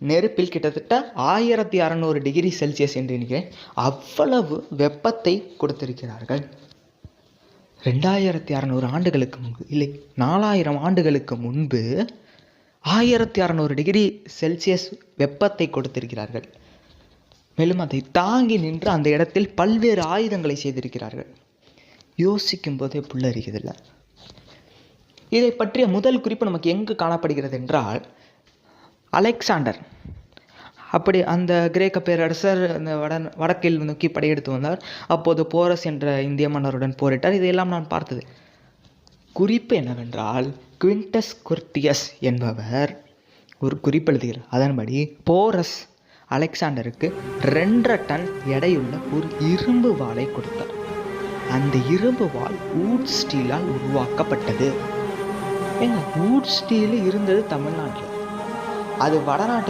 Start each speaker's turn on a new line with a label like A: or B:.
A: நெருப்பில் கிட்டத்தட்ட ஆயிரத்தி அறநூறு டிகிரி செல்சியஸ் என்று நினைக்கிறேன் அவ்வளவு வெப்பத்தை கொடுத்திருக்கிறார்கள். ரெண்டாயிரத்தி அறநூறு ஆண்டுகளுக்கு முன்பு இல்லை நாலாயிரம் ஆண்டுகளுக்கு முன்பு ஆயிரத்தி அறநூறு டிகிரி செல்சியஸ் வெப்பத்தை கொடுத்திருக்கிறார்கள். மேலும் அதை தாங்கி நின்று அந்த இடத்தில் பல்வேறு ஆயுதங்களை செய்திருக்கிறார்கள். யோசிக்கும் போதே புல்லரிக்குதில்ல. இதை பற்றிய முதல் குறிப்பு நமக்கு எங்கு காணப்படுகிறது என்றால் அலெக்சாண்டர். அப்படி அந்த கிரேக்க பேரரசர் அந்த வட வடக்கில் நோக்கி படையெடுத்து வந்தார். அப்போது போரஸ் என்ற இந்திய மன்னருடன் போரிட்டார். இதையெல்லாம் நான் பார்த்தது. குறிப்பு என்னவென்றால் குவிண்டஸ் குர்த்தியஸ் என்பவர் ஒரு குறிப்பு எழுதுகிறார். அதன்படி போரஸ் அலெக்சாண்டருக்கு ரெண்டரை டன் எடையுள்ள ஒரு இரும்பு வாளை கொடுத்தார். அந்த இரும்பு வாள் ஊட் ஸ்டீலால் உருவாக்கப்பட்டது. ஏங்க ஊட் ஸ்டீல் இருந்தது தமிழ்நாட்டில். அது வடநாட்டு